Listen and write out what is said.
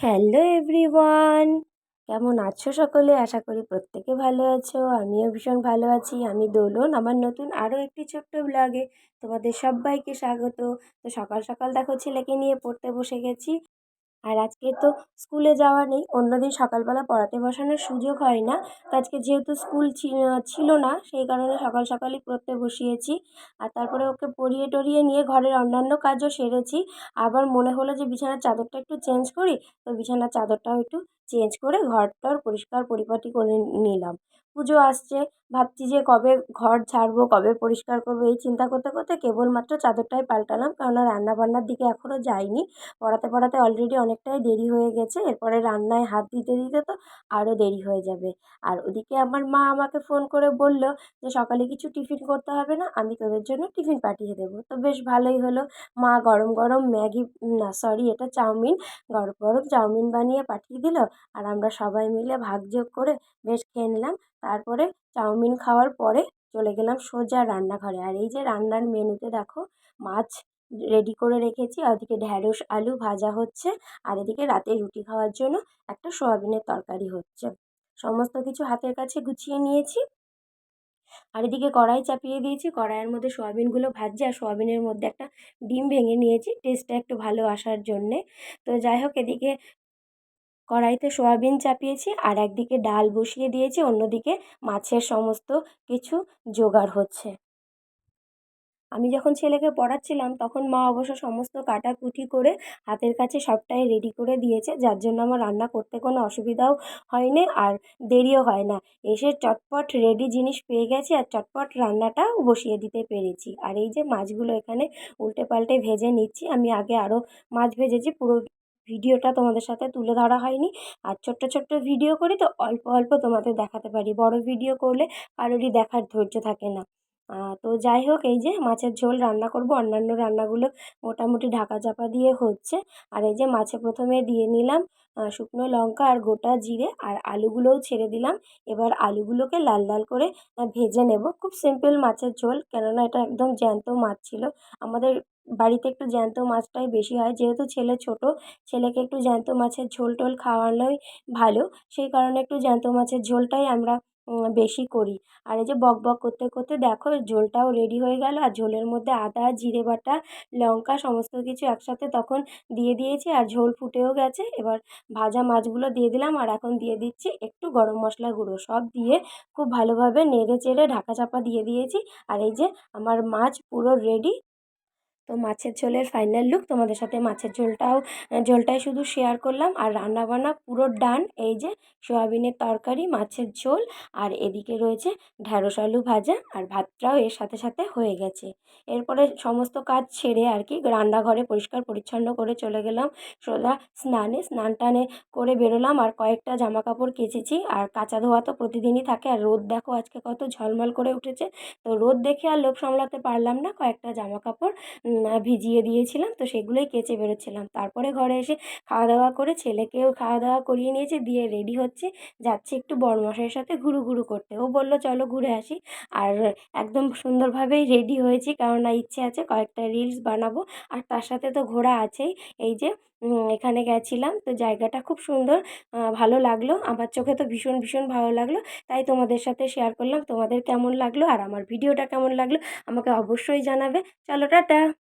Hello everyone কেমন আছো সকলে? আশা করি প্রত্যেকে ভালো আছো। আমিও ভীষণ ভালো আছি। আমি দোলন, আমার নতুন আরও একটি ছোট্ট ব্লগে তোমাদের সবাইকে স্বাগত। তো সকাল সকাল দেখো, ছেলেকে নিয়ে পড়তে বসে গেছি। আর আজকে তো স্কুলে যাওয়া নেই। অন্যদিন সকালবেলা পড়াতে বসানোর সুযোগ হয় না। তো আজকে যেহেতু স্কুল ছিল না, সেই কারণে সকাল সকালই পড়তে বসিয়েছি। আর তারপরে ওকে পড়িয়ে টরিয়ে নিয়ে ঘরের অন্যান্য কাজও সেরেছি। আবার মনে হলো যে বিছানার চাদরটা একটু চেঞ্জ করি, তো বিছানার চাদরটাও একটু চেঞ্জ করে ঘরটার পরিষ্কার পরিপাটি করে নিলাম। পুজো আসছে। ভাবছি যে কবে ঘর ঝাড়বো, কবে পরিষ্কার করব, এই চিন্তা করতে করতে কেবলমাত্র চাদরটাই পাল্টালাম কেননা রান্নাবান্নার দিকে এখনও যাইনি। পড়াতে পড়াতে অলরেডি অনেকটাই দেরি হয়ে গেছে, এরপরে রান্নায় হাত দিতে দিতে তো আরও দেরি হয়ে যাবে। আর ওদিকে আমার মা আমাকে ফোন করে বলল যে সকালে কিছু টিফিন করতে হবে না, আমি তোদের জন্য টিফিন পাঠিয়ে দেবো। তো বেশ ভালোই হলো। মা গরম গরম ম্যাগি, না সরি এটা চাউমিন, গরম গরম চাউমিন বানিয়ে পাঠিয়ে দিল। আর আমরা সবাই মিলে ভাগযোগ করে বেশ খেয়ে নিলাম। তারপরে চাউমিন খাওয়ার পরে চলে গেলাম সোজা রান্নাঘরে। আর এই যে রান্নার মেনুতে দেখো, মাছ রেডি করে রেখেছি, আর ওদিকে ঢ্যাঁড়স, আলু ভাজা হচ্ছে, আর এদিকে রাতে রুটি খাওয়ার জন্য একটা সোয়াবিনের তরকারি হচ্ছে। সমস্ত কিছু হাতের কাছে গুছিয়ে নিয়েছি। আর এদিকে কড়াই চাপিয়ে দিয়েছি। কড়াইয়ের মধ্যে সোয়াবিনগুলো ভাজছে, আর সোয়াবিনের মধ্যে একটা ডিম ভেঙে নিয়েছি। টেস্টটা একটু ভালো আসার জন্যে। তো যাই হোক, এদিকে কড়াইতে সোয়াবিন চাপিয়েছি আর একদিকে ডাল বসিয়ে দিয়েছি, অন্যদিকে মাছের সমস্ত কিছু জোগাড় হচ্ছে। আমি যখন ছেলেকে পড়াচ্ছিলাম তখন মা অবশ্য সমস্ত কাটাকুটি করে হাতের কাছে সবটাই রেডি করে দিয়েছে, যার জন্য আমার রান্না করতে কোনো অসুবিধাও হয়নি আর দেরিও হয় না। এসে চটপট রেডি জিনিস পেয়ে গেছি আর চটপট রান্নাটাও বসিয়ে দিতে পেরেছি। আর এই যে মাছগুলো এখানে উল্টে পাল্টে ভেজে নিচ্ছি, আমি আগে আরও মাছ ভেজেছি, পুরো ভিডিওটা তোমাদের সাথে তুলে ধরা হয়নি। আর ছোট্ট ছোট্ট ভিডিও করি তো অল্প অল্প তোমাদের দেখাতে পারি। বড় ভিডিও করলে কারোরই দেখার ধৈর্য থাকে না। তো যাই হোক এই যে মাছের ঝোল রান্না করব। অন্যান্য রান্নাগুলো মোটামুটি ঢাকা চাপা দিয়ে হচ্ছে। আর এই যে মাছে প্রথমে দিয়ে নিলাম শুকনো লঙ্কা আর গোটা জিরে আর আলুগুলোও ছেড়ে দিলাম। এবার আলুগুলোকে লাল লাল করে ভেজে নেব। খুব সিম্পল মাছের ঝোল, কেননা এটা একদম জ্যান্ত মাছ ছিল। আমাদের বাড়িতে একটু জ্যান্ত মাছটাই বেশি হয়। যেহেতু ছেলে ছোট, ছেলেকে একটু জ্যান্ত মাছের ঝোল টোল খাওয়ানোই ভালো। সেই কারণে একটু জ্যান্ত মাছের ঝোলটাই আমরা বেশি করি। আর এই যে বক বক করতে করতে দেখো ঝোলটাও রেডি হয়ে গেল, আর ঝোলের মধ্যে আদা, জিরে বাটা, লঙ্কা সমস্ত কিছু একসাথে তখন দিয়ে দিয়েছি, আর ঝোল ফুটেও গেছে। এবার ভাজা মাছগুলো দিয়ে দিলাম, আর এখন দিয়ে দিচ্ছি একটু গরম মশলা গুঁড়ো। সব দিয়ে খুব ভালোভাবে নেড়ে চেড়ে ঢাকা চাপা দিয়ে দিয়েছি। আর এই যে আমার মাছ পুরো রেডি তো মাছের ঝোলের ফাইনাল লুক তোমাদের সাথে মাছের ঝোলটাও ঝোলটাই শুধু শেয়ার করলাম। আর রান্নাবান্না পুরো ডান এই যে সোয়াবিনের তরকারি, মাছের ঝোল, আর এদিকে রয়েছে ঢ্যাঁড়স আলু ভাজা, আর ভাতটাও এর সাথে সাথে হয়ে গেছে। এরপরে সমস্ত কাজ ছেড়ে আর কি রান্নাঘরে পরিষ্কার পরিচ্ছন্ন করে চলে গেলাম, সোজা স্নানে। স্নান টানে করে বেরোলাম, আর কয়েকটা জামা কাপড় কেচেছি, আর কাঁচা ধোয়া তো প্রতিদিনই থাকে। আর রোদ দেখো আজকে কত ঝলমল করে উঠেছে। তো রোদ দেখে আর লোভ সামলাতে পারলাম না কয়েকটা জামা কাপড় ভিজিয়ে দিয়েছিলাম, তো সেগুলোই কেচে বেরোচ্ছিলাম। তারপরে ঘরে এসে খাওয়া দাওয়া করে ছেলেকেও খাওয়া দাওয়া করিয়ে নিয়েছি, দিয়ে রেডি হচ্ছে। যাচ্ছে একটু বড়মশাইয়ের সাথে ঘুরু ঘুরু করতে। ও বলল, চলো ঘুরে আসি। আর একদম সুন্দরভাবেই রেডি হয়েছি কেননা ইচ্ছে আছে কয়েকটা রিলস বানাবো। আর তার সাথে তো ঘোরা আছেই। এই যে এখানে গেছিলাম, তো জায়গাটা খুব সুন্দর ভালো লাগল। আমার চোখে তো ভীষণ ভীষণ ভালো লাগল। তাই তোমাদের সাথে শেয়ার করলাম, তোমাদের কেমন লাগল? আর আমার ভিডিওটা কেমন লাগল? আমাকে অবশ্যই জানাবে। চলো, টাটা!